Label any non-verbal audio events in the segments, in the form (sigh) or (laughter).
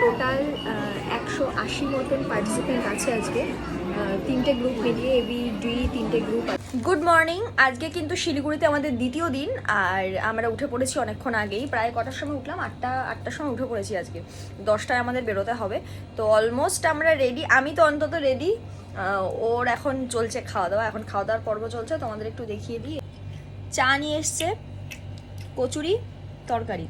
Total একশো আশি মতন পার্টিসিপেন্ট আছে আজকে। তিনটে গ্রুপ মিলিয়ে এবি ডি তিনটে গ্রুপ গুড মর্নিং আজকে কিন্তু শিলিগুড়িতে আমাদের দ্বিতীয় দিন, আর আমরা উঠে পড়েছি অনেকক্ষণ আগেই। প্রায় কটার সময় উঠলাম? আটটা, আটটার সময় উঠে পড়েছি আজকে। দশটায় আমাদের বেরোতে হবে। তো অলমোস্ট আমরা রেডি আমি তো অন্তত রেডি ওর এখন চলছে খাওয়া দাওয়া এখন খাওয়া দাওয়ার পর্ব চলছে। তোমাদের একটু দেখিয়ে দিই। চা নিয়ে এসছে, কচুরি, তরকারি।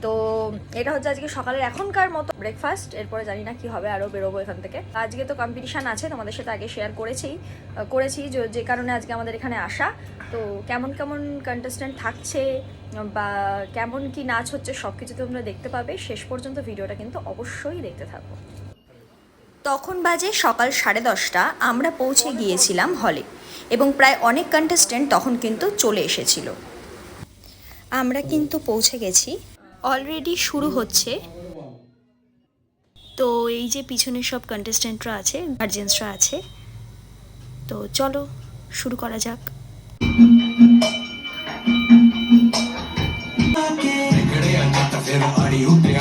তো এটা হচ্ছে আজকে সকালের এখনকার মতো ব্রেকফাস্ট এরপরে জানি না কি হবে আরও বেরোবো এখান থেকে। আজকে তো কম্পিটিশান আছে, তোমাদের সাথে আগে শেয়ার করেছি করেছি যে- কারণে আজকে আমাদের এখানে আসা। তো কেমন কেমন কন্টেস্ট্যান্ট থাকছে, বা কেমন কি নাচ হচ্ছে সব কিছু তোমরা দেখতে পাবে। শেষ পর্যন্ত ভিডিওটা কিন্তু অবশ্যই দেখতে থাকো। তখন বাজে সকাল সাড়ে দশটা, আমরা পৌঁছে গিয়েছিলাম হলে এবং প্রায় অনেক কন্টেস্ট্যান্ট তখন কিন্তু চলে এসেছিল। আমরা কিন্তু পৌঁছে গেছি অলরেডি শুরু হচ্ছে তো এই যে পিছনে সব কন্টেস্ট্যান্টরা আছে গার্জেন্সরা আছে তো চলো শুরু করা যাক Pero Ariupe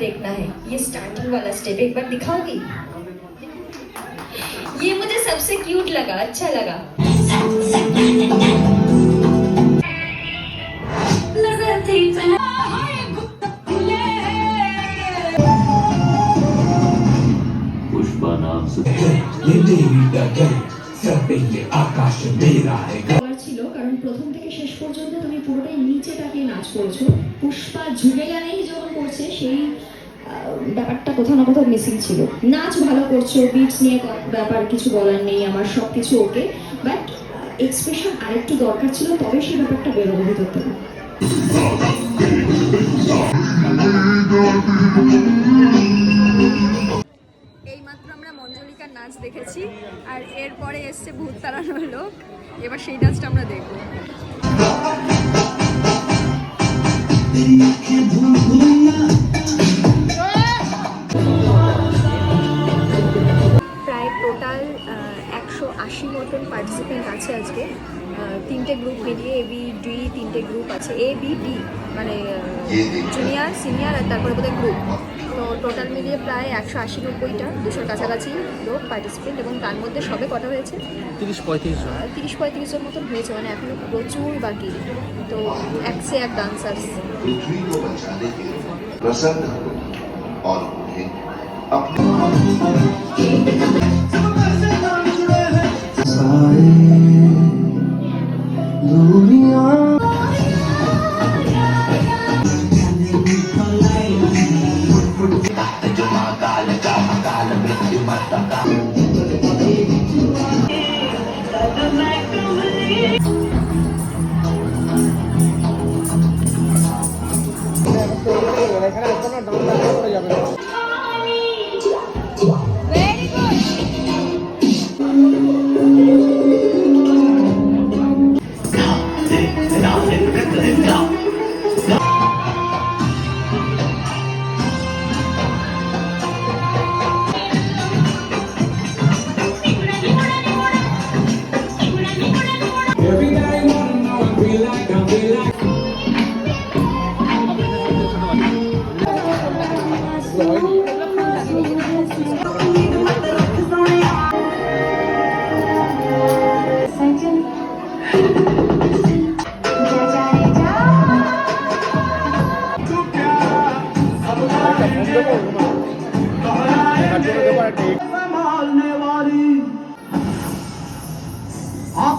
देखना है ये स्टार्टिंग वाला स्टेप एक बार दिखाओगी ये मुझे सबसे क्यूट लगा अच्छा लगा पुष्पा नाम से ये देवी डगर सब पे ये आकाश मेरा है করার ছিল কারণ প্রথম থেকে শেষ পর্যন্ত তুমি পুরোটাই নিচে তাকিয়ে নাচ করছ। পুষ্পা ঝুঁকে জানেই যখন করছে, সেই ব্যাপারটা কোথাও না কোথাও মিসিং ছিল। নাচ ভালো করছ বিটস নিয়ে ব্যাপার কিছু বলার নেই, আমার সব কিছু ওকে বাট এক্সপ্রেশন আরেকটু দরকার ছিল, তবে সেই ব্যাপারটা বেরোবে ভিতর থেকে। এইমাত্র আমরা মঞ্জলিকার নাচ দেখেছি, আর এরপরে এসছে ভূত তাড়ানো হলো এবার সেই নাচটা আমরা দেখব। প্রায় পার্টিসিপেন্ট আছে আজকে আহ, তিনটে গ্রুপ মিলিয়ে এ বি ডি তিনটে গ্রুপ আছে এ বি ডি মানে জুনিয়র সিনিয়র আর তারপরে বোধহয় গ্রুপ তো টোটাল মিলিয়ে প্রায় একশো আশি নব্বইটা দুশোর কাছাকাছি লোক পার্টিসিপেন্ট এবং তার মধ্যে সবে কটা হয়েছে তিরিশ পঁয়ত্রিশ জন আহ, তিরিশ পঁয়ত্রিশ জন মতন হয়েছে মানে এখনো প্রচুর বাকি তো এক সে এক ডান্সার্স पृथ्वी को बचाने के लिए प्रसन्न हो और उन्हें अपने তুমি আর Everybody wanna know I feel like I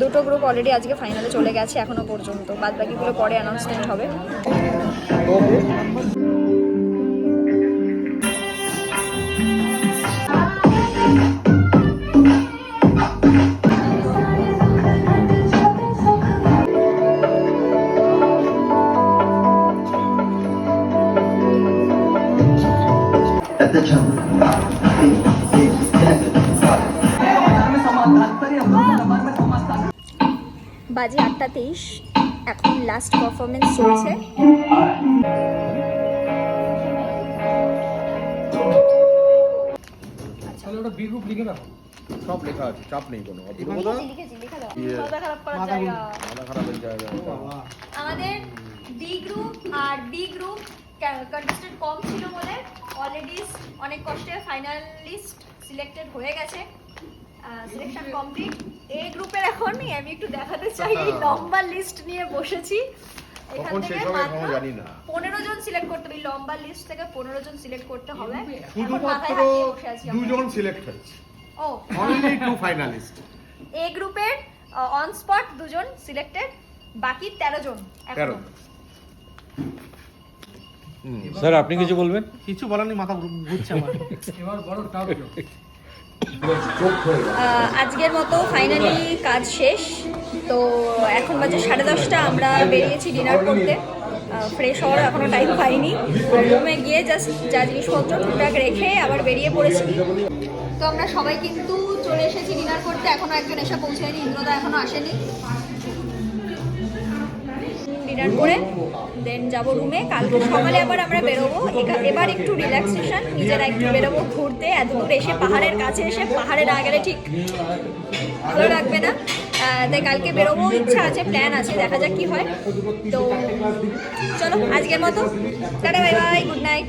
দুটো গ্রুপ অলরেডি আজকে ফাইনালে চলে গেছে এখনও পর্যন্ত। বাদ বাকিগুলো পরে অ্যানাউন্সমেন্ট হবে। বাজে আটটা তেইশ। এখন লাস্ট পারফরমেন্স চলছে। সব লেখা আছে চাপ নেই কোনো। দাও। ইয়ে। আমাদের ডি গ্রুপ আর বি গ্রুপ কন্টেস্টেন্ট কম ছিল বলে অলরেডি অনেক কষ্টে ফাইনালিস্ট সিলেক্টেড হয়ে গেছে। সিলেকশন কমপ্লিট এ গ্রুপের এখন আমি একটু দেখাতে চাই। এই লম্বা লিস্ট নিয়ে বসেছি। এখান থেকে মাত্র। পনেরো জন সিলেক্ট করতে হবে। লম্বা লিস্ট থেকে পনেরো জন সিলেক্ট করতে হবে। শুধুমাত্র মাথায় হাত দিয়ে বসে আছি আমরা। দুজন সিলেক্ট হয়েছে। ও। অনলি টু ফাইনালিস্ট এ গ্রুপের অন স্পট দুজন সিলেক্টেড বাকি তেরো জন। তেরো। স্যার আপনি কিছু বলবেন? কিছু বলার নেই মাথা ঘুর- ঘুরছে আমার। (laughs) এবার বড় আজকের মতো ফাইনালি কাজ শেষ। তো এখন বাজে সাড়ে দশটা, আমরা বেরিয়েছি ডিনার করতে। ফ্রেশ হওয়ার এখনও টাইম পাইনি। রুমে গিয়ে জাস্ট যা জিনিসপত্র টুকটাক রেখে আবার বেরিয়ে পড়েছি। তো আমরা সবাই কিন্তু চলে এসেছি ডিনার করতে। এখনও একজন এসে পৌঁছায়নি, ইন্দ্রদা এখনও আসেনি। ডিনার করে দেন যাব রুমে কালকে সকালে আবার আমরা বেরোবো। এবার একটু রিল্যাক্সেশন নিজেরা একটু বেরোবো ঘুরতে। এত দূর এসে পাহাড়ের কাছে এসে, পাহাড়ে না গেলে ঠিক ভালো লাগবে না। তাই কালকে বেরোবো, ইচ্ছা আছে প্ল্যান আছে, দেখা যাক কি হয়। তো চলো, আজকের মতো। Tata bye bye good night